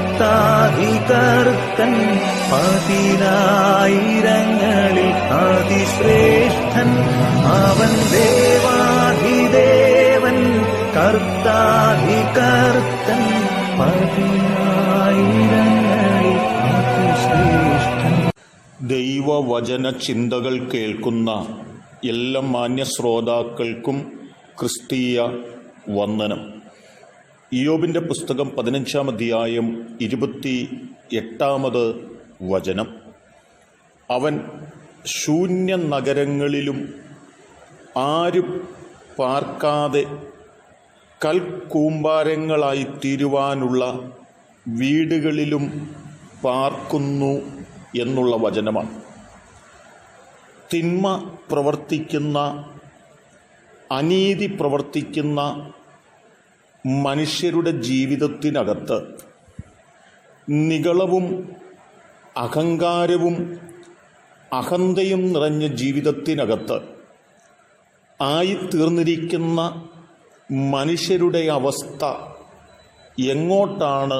കർത്താധികർത്തൻ പതിനായിരങ്ങളിൽ അതിശ്രേഷ്ഠൻ. അവൻ ദേവാധിദേവൻ കർത്താധികർത്തൻ പതിനായിരങ്ങളിൽ അതിശ്രേഷ്ഠൻ. ദൈവവചന ചിന്തകൾ കേൾക്കുന്ന എല്ലാ മാന്യ ശ്രോതാക്കൾക്കും ക്രിസ്തീയ വന്ദനം. ഇയോബിന്റെ പുസ്തകം പതിനഞ്ചാം അധ്യായം ഇരുപത്തി എട്ടാമത് വചനം. അവൻ ശൂന്യ നഗരങ്ങളിലും ആരും പാർക്കാതെ കൽക്കൂമ്പാരങ്ങളായി തീരുവാനുള്ള വീടുകളിലും പാർക്കുന്നു എന്നുള്ള വചനമാണ്. തിന്മ പ്രവർത്തിക്കുന്ന അനീതി പ്രവർത്തിക്കുന്ന മനുഷ്യരുടെ ജീവിതത്തിനകത്ത് നികളവും അഹങ്കാരവും അഹന്തയും നിറഞ്ഞ ജീവിതത്തിനകത്ത് ആയിത്തീർന്നിരിക്കുന്ന മനുഷ്യരുടെ അവസ്ഥ എങ്ങോട്ടാണ്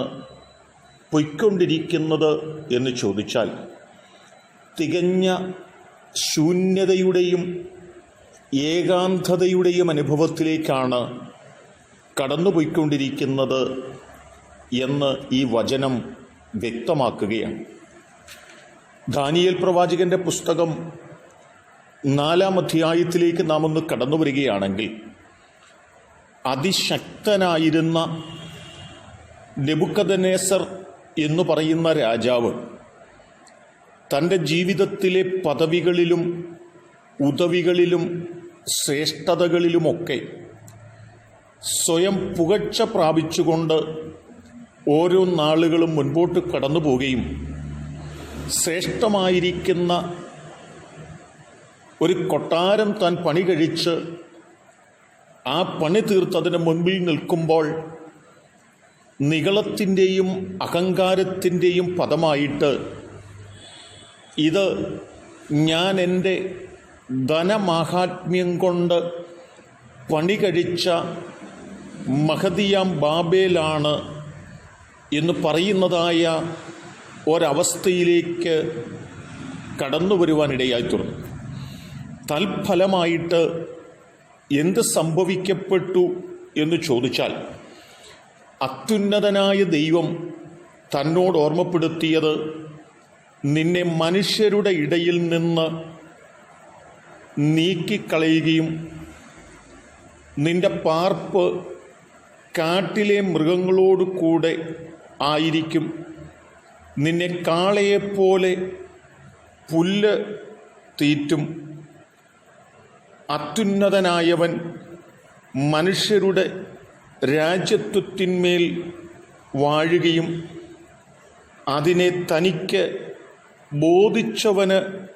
പൊയ്ക്കൊണ്ടിരിക്കുന്നത് എന്ന് ചോദിച്ചാൽ തികഞ്ഞ ശൂന്യതയുടെയും ഏകാന്തതയുടെയും അനുഭവത്തിലേക്കാണ് കടന്നുപോയിക്കൊണ്ടിരിക്കുന്നത് എന്ന് ഈ വചനം വ്യക്തമാക്കുകയാണ്. ദാനിയൽ പ്രവാചകന്റെ പുസ്തകം നാലാം അധ്യായത്തിലേക്ക് നാം ഒന്ന് കടന്നു വരികയാണെങ്കിൽ അതിശക്തനായിരുന്ന നെബുക്കദനേസർ എന്ന് പറയുന്ന രാജാവ് തന്റെ ജീവിതത്തിലെ പദവികളിലും ഉദവികളിലും ശ്രേഷ്ഠതകളിലുമൊക്കെ സ്വയം പുകഴ്ച പ്രാപിച്ചുകൊണ്ട് ഓരോ നാളുകളും മുൻപോട്ട് കടന്നു പോവുകയും ശ്രേഷ്ഠമായിരിക്കുന്ന ഒരു കൊട്ടാരം താൻ പണി കഴിച്ച് ആ പണി തീർത്തതിന് മുൻപിൽ നിൽക്കുമ്പോൾ നികളത്തിന്റെയും അഹങ്കാരത്തിന്റെയും പദമായിട്ട് ഇത് ഞാൻ എന്റെ ധനമാഹാത്മ്യം കൊണ്ട് പണി കഴിച്ച മഹദിയാം ബാബേലാണ് എന്ന് പറയുന്നതായ ഒരവസ്ഥയിലേക്ക് കടന്നു വരുവാനിടയായി തീർന്നു. തൽഫലമായിട്ട് എന്ത് സംഭവിക്കപ്പെട്ടു എന്ന് ചോദിച്ചാൽ അത്യുന്നതനായ ദൈവം തന്നോട് ഓർമ്മപ്പെടുത്തിയത് നിന്നെ മനുഷ്യരുടെ ഇടയിൽ നിന്ന് നീക്കിക്കളയുകയും നിന്റെ പാർപ്പ് കാട്ടിലെ മൃഗങ്ങളോട് കൂടെ ആയിരിക്കും. നിന്നെ കാളയെപ്പോലെ പുല്ല് തീറ്റും. അത്യുന്നതനായവൻ മനുഷ്യരുടെ രാജ്യത്വത്തിന്മേൽ വാഴുകയും അതിനെ തനിക്ക് ബോധിച്ചവന്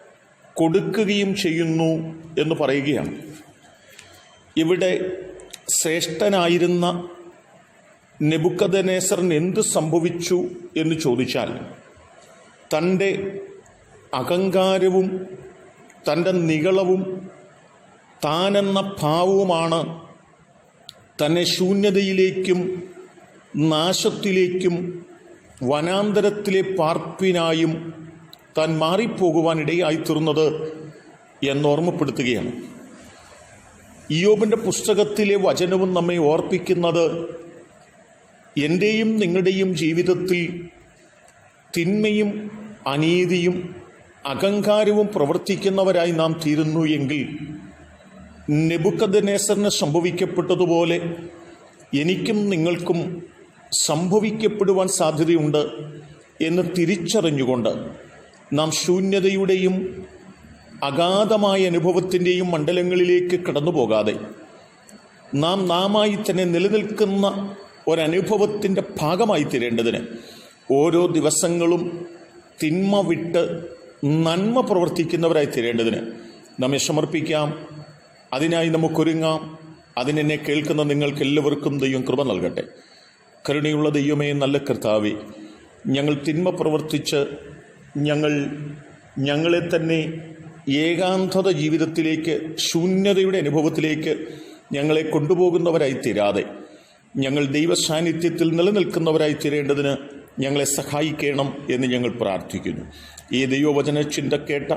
കൊടുക്കുകയും ചെയ്യുന്നു എന്ന് പറയുകയാണ്. ഇവിടെ ശ്രേഷ്ഠനായിരുന്ന നെബുക്കദനേസറിന് എന്ത് സംഭവിച്ചു എന്ന് ചോദിച്ചാൽ തന്റെ അഹങ്കാരവും തന്റെ നികളവും താനെന്ന ഭാവവുമാണ് തന്നെ ശൂന്യതയിലേക്കും നാശത്തിലേക്കും വനാന്തരത്തിലെ പാർപ്പിനായും താൻ മാറിപ്പോകുവാനിടയായിത്തീർന്നത് എന്നോർമ്മപ്പെടുത്തുകയാണ്. ഇയോബിന്റെ പുസ്തകത്തിലെ വചനവും നമ്മെ ഓർപ്പിക്കുന്നത് എന്റെയും നിങ്ങളുടെയും ജീവിതത്തിൽ തിന്മയും അനീതിയും അഹങ്കാരവും പ്രവർത്തിക്കുന്നവരായി നാം തീരുന്നു എങ്കിൽ നെബുക്കദനേസറിന് സംഭവിക്കപ്പെട്ടതുപോലെ എനിക്കും നിങ്ങൾക്കും സംഭവിക്കപ്പെടുവാൻ സാധ്യതയുണ്ട് എന്ന് തിരിച്ചറിഞ്ഞുകൊണ്ട് നാം ശൂന്യതയുടെയും അഗാധമായ അനുഭവത്തിന്റെയും മണ്ഡലങ്ങളിലേക്ക് കടന്നു പോകാതെ നാം നാമായി തന്നെ നിലനിൽക്കുന്ന ഒരനുഭവത്തിന്റെ ഭാഗമായി തീരേണ്ടതിന് ഓരോ ദിവസങ്ങളും തിന്മ വിട്ട് നന്മ പ്രവർത്തിക്കുന്നവരായി തീരേണ്ടതിന് നമ്മെ സമർപ്പിക്കാം. അതിനായി നമുക്കൊരുങ്ങാം. അതിനെന്നെ കേൾക്കുന്ന നിങ്ങൾക്ക് എല്ലാവർക്കും ദൈവം കൃപ നൽകട്ടെ. കരുണയുള്ള ദൈവമേ നല്ല കർത്താവേ ഞങ്ങൾ തിന്മ പ്രവർത്തിച്ച് ഞങ്ങൾ ഞങ്ങളെ തന്നെ ഏകാന്തത ജീവിതത്തിലേക്ക് ശൂന്യതയുടെ അനുഭവത്തിലേക്ക് ഞങ്ങളെ കൊണ്ടുപോകുന്നവരായി തീരാതെ ഞങ്ങൾ ദൈവ സാന്നിധ്യത്തിൽ നിലനിൽക്കുന്നവരായി തീരേണ്ടതിന് ഞങ്ങളെ സഹായിക്കണം എന്ന് ഞങ്ങൾ പ്രാർത്ഥിക്കുന്നു. ഈ ദൈവവചന ചിന്ത കേട്ട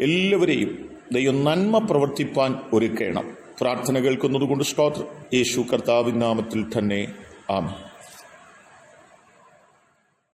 എല്ലാവരെയും ദൈവം നന്മ പ്രവർത്തിപ്പാൻ ഒരുക്കണം. പ്രാർത്ഥന കേൾക്കുന്നതുകൊണ്ട് സ്തോത്രം. യേശു കർത്താവിൻ നാമത്തിൽ തന്നെ. ആമേൻ.